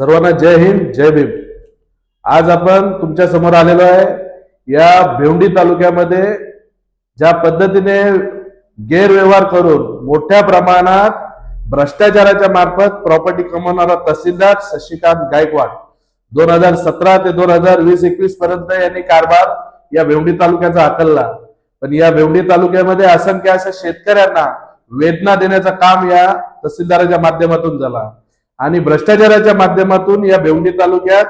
सर्वांना जय हिंद जय भीम. आज आपण तुमच्यासमोर आलेलो आहे या भेवंडी तालुक्यामध्ये ज्या पद्धतीने गैरव्यवहार करून मोठ्या प्रमाणात भ्रष्टाचाराच्या मार्फत प्रॉपर्टी कमवणारा तहसीलदार शशिकांत गायकवाड. दोन हजार सतरा ते दोन हजार वीस एकवीस पर्यंत यांनी कारभार या भेवंडी तालुक्याचा हाकलला. पण या भेवंडी तालुक्यामध्ये असंख्य अशा शेतकऱ्यांना वेदना देण्याचं काम या तहसीलदाराच्या माध्यमातून झाला. आणि भ्रष्टाचाराच्या माध्यमातून या भेवंडी तालुक्यात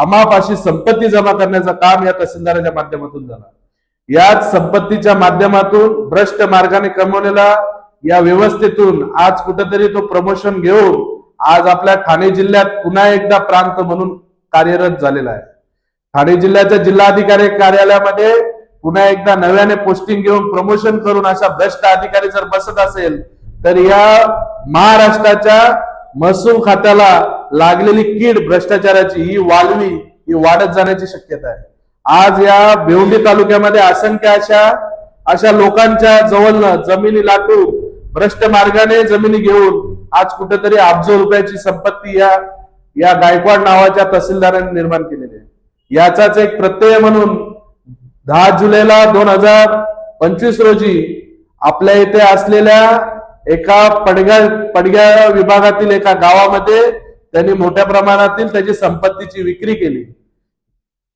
अमापाशी संपत्ती जमा करण्याचं काम या तहसीलदाराच्या माध्यमातून झालं. याच संपत्तीच्या माध्यमातून भ्रष्ट मार्गाने कमवलेला या व्यवस्थेतून आज कुठेतरी तो प्रमोशन घेऊन आज आपल्या ठाणे जिल्ह्यात पुन्हा एकदा प्रांत म्हणून कार्यरत झालेला आहे. ठाणे जिल्ह्याच्या जिल्हाधिकारी कार्यालयामध्ये पुन्हा एकदा नव्याने पोस्टिंग घेऊन प्रमोशन करून अशा भ्रष्ट अधिकारी जर बसत असेल तर या महाराष्ट्राच्या महसूल खात्याला लागलेली कीड भ्रष्टाचाराची ही वालवी ही वाढत जाण्याची शक्यता आहे. आज या भिवंडी तालुक्यामध्ये असंख्य अशा अशा लोकांच्या जवळ जमिनी लाटून भ्रष्ट मार्गाने जमिनी घेऊन आज कुठेतरी अब्ज रुपयाची संपत्ती या या गायकवाड नावाच्या तहसीलदारांनी निर्माण केलेली आहे. याचाच एक प्रत्यय म्हणून दहा जुलैला दोन हजार पंचवीस रोजी आपल्या इथे असलेल्या एका पडग्या पडग्या विभागातील एका गावामध्ये त्यांनी मोठ्या प्रमाणातील त्याची संपत्तीची विक्री केली.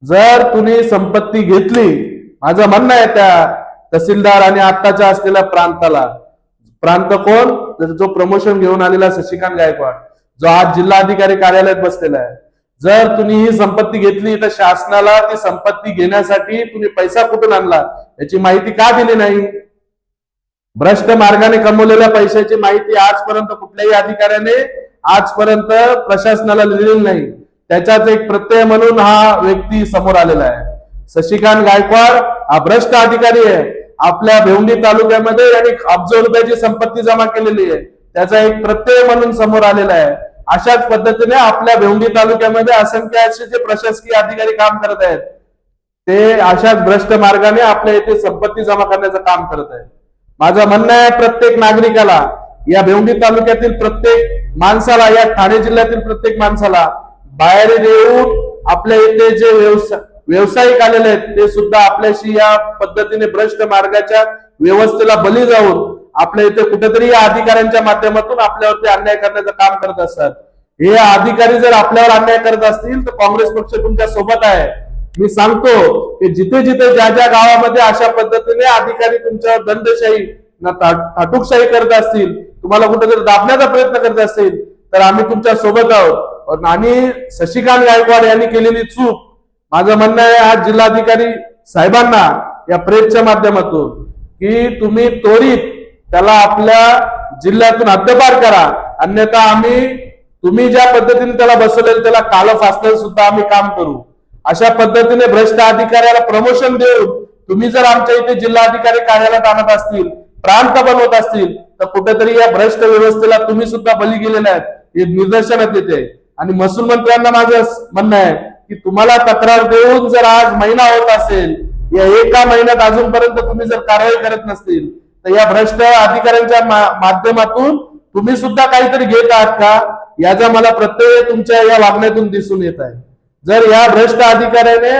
जर तुम्ही संपत्ती घेतली माझं म्हणणं आहे त्या तहसीलदार आणि आत्ताच्या असलेल्या प्रांताला. प्रांत कोण? जो प्रमोशन घेऊन आलेला शशिकांत गायकवाड जो आज जिल्हाधिकारी कार्यालयात बसलेला आहे. जर तुम्ही ही संपत्ती घेतली तर शासनाला ती संपत्ती घेण्यासाठी तुम्ही पैसा कुठून आणला याची माहिती का दिली नाही? भ्रष्ट मार्गाने कमवलेल्या पैशाची माहिती आजपर्यंत कुठल्याही अधिकाऱ्याने आजपर्यंत प्रशासनाला दिलेली नाही. त्याच्याच एक प्रत्यय म्हणून हा व्यक्ती समोर आलेला आहे. शशिकांत गायकवाड हा भ्रष्ट अधिकारी आहे. आपल्या भेवंडी तालुक्यामध्ये यांनी अब्ज रुपयाची संपत्ती जमा केलेली आहे. त्याचा एक प्रत्यय म्हणून समोर आलेला आहे. अशाच पद्धतीने आपल्या भेवंडी तालुक्यामध्ये असंख्य असे जे प्रशासकीय अधिकारी काम करत आहेत ते अशाच भ्रष्ट मार्गाने आपल्या इथे संपत्ती जमा करण्याचं काम करत आहेत. माझं म्हणणं आहे प्रत्येक नागरिकाला या भेवंडी तालुक्यातील प्रत्येक माणसाला या ठाणे जिल्ह्यातील प्रत्येक माणसाला बाहेर येऊन आपल्या इथे जे व्यवसाय व्यावसायिक आलेले आहेत ते सुद्धा आपल्याशी या पद्धतीने भ्रष्ट मार्गाच्या व्यवस्थेला बली जाऊन आपल्या इथे कुठेतरी या अधिकाऱ्यांच्या माध्यमातून आपल्यावरती अन्याय करण्याचं काम करत असतात. हे अधिकारी जर आपल्यावर अन्याय करत असतील तर काँग्रेस पक्ष तुमच्यासोबत आहे. मी सांगतो की जिथे जिथे ज्या ज्या गावामध्ये अशा पद्धतीने अधिकारी तुमच्यावर दंडशाही ना थाटूकशाही करत असतील तुम्हाला कुठेतरी दाबण्याचा प्रयत्न करत असतील तर आम्ही तुमच्यासोबत आहोत. आणि शशिकांत गायकवाड यांनी केलेली चूक माझं म्हणणं आहे आज जिल्हाधिकारी साहेबांना या प्रेसच्या माध्यमातून की तुम्ही त्वरित त्याला आपल्या जिल्ह्यातून हद्दपार करा. अन्यथा आम्ही तुम्ही ज्या पद्धतीने त्याला बसवलेलं त्याला काल फासलं सुद्धा आम्ही काम करू. अशा पद्धतीने भ्रष्ट अधिकाऱ्याला प्रमोशन देऊन तुम्ही जर आमच्या इथे जिल्हाधिकारी कार्यालयात आणत असतील प्रांत बनवत असतील तर कुठेतरी या भ्रष्ट व्यवस्थेला तुम्ही सुद्धा बली गेलेले आहेत हे निदर्शनात येते. आणि महसूल मंत्र्यांना माझं म्हणणं आहे की तुम्हाला तक्रार देऊन जर आज महिना होत असेल या एका महिन्यात अजूनपर्यंत तुम्ही जर कारवाई करत नसतील तर या भ्रष्ट अधिकाऱ्यांच्या माध्यमातून तुम्ही सुद्धा काहीतरी घेत आहात का? याचा मला प्रत्यय तुमच्या या वागण्यातून दिसून येत आहे. जर या भ्रष्ट अधिकाऱ्याने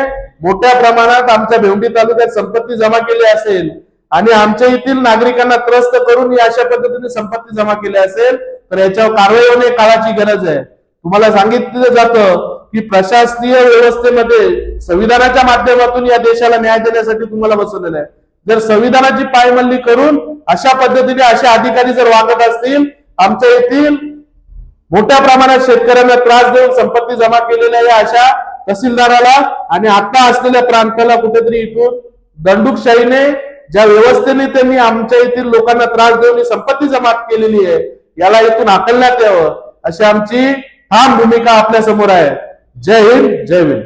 मोठ्या प्रमाणात आमच्या भेवंडी तालुक्यात संपत्ती जमा केली असेल आणि आमच्या येथील नागरिकांना त्रस्त करून अशा पद्धतीने संपत्ती जमा केली असेल तर याच्यावर कारवाई होणे काळाची गरज आहे. तुम्हाला सांगितलं जातं की प्रशासकीय व्यवस्थेमध्ये संविधानाच्या माध्यमातून या देशाला न्याय देण्यासाठी तुम्हाला बसवलेलं आहे. जर संविधानाची पायमल्ली करून अशा पद्धतीने असे अधिकारी जर वागत असतील आमच्या येथील मोठ्या प्रमाणात शेतकऱ्यांना त्रास देऊन संपत्ती जमा केलेल्या या अशा तहसीलदाराला आणि आता असलेल्या प्रांताला कुठेतरी इथून दंडुकशाहीने ज्या व्यवस्थेने त्यांनी आमच्या येथील लोकांना त्रास देऊन ही संपत्ती जमा केलेली आहे याला इथून हाकलण्यात यावं अशी आमची ठाम भूमिका आपल्यासमोर आहे. जय हिंद जय हिंद